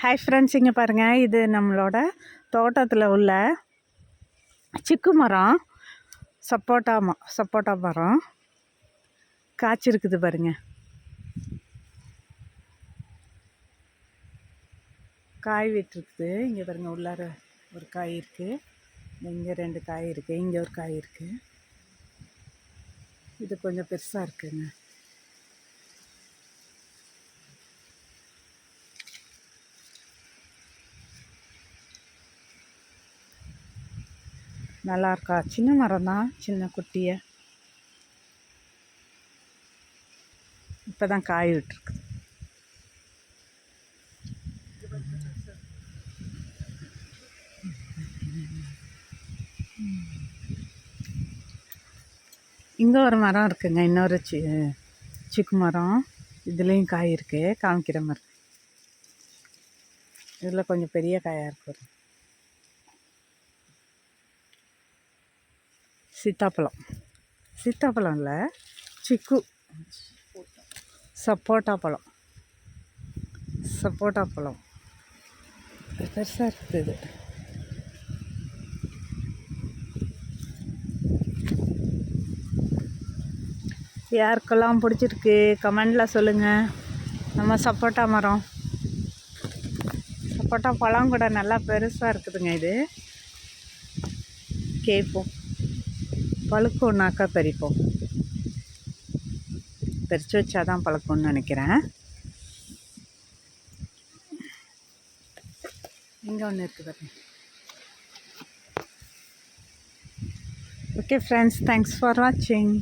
Hi friends இங்கே பாருங்கள் இது நம்மளோட தோட்டத்தில் உள்ள சிக்கு மரம் சப்போட்டா ம சப்போட்டா மரம். காய்ச்சிருக்குது பாருங்க. காய் விட்டுருக்குது. இங்கே பாருங்கள் உள்ளார ஒரு காய் இருக்குது இங்கே ரெண்டு காய் இருக்குது இங்கே ஒரு காய் இருக்குது இது கொஞ்சம் பெருசாக இருக்குங்க. நல்லா இருக்கா சின்ன மரம் தான் சின்ன குட்டியை. இப்போ தான் காய் விட்டுருக்கு. இங்கே ஒரு மரம் இருக்குங்க. இன்னொரு சி சிக்கு மரம். இதுலேயும் காய் இருக்குது காமிக்கிற மரம் இதில் கொஞ்சம் பெரிய காயாக இருக்கு. சீத்தாப்பழம். சீத்தாப்பழம் இல்லை சிக்கு. சப்போட்டா பழம். சப்போட்டா பழம். பெருசாக இருக்குது இது. யாருக்கெல்லாம் பிடிச்சிருக்கு கமெண்டில் சொல்லுங்கள் நம்ம சப்போட்டா மரம். சப்போட்டா பழம் கூட நல்லா பெருசாக இருக்குதுங்க இது. கேட்போம் பழுக்கோன்னாக்கா பறிப்போம். பறித்து வச்சா தான் பழக்கம்னு நினைக்கிறேன். இங்கே ஒன்று இருக்குது பாருங்க. ஓகே ஃப்ரெண்ட்ஸ் தேங்க்ஸ் ஃபார் வாட்சிங்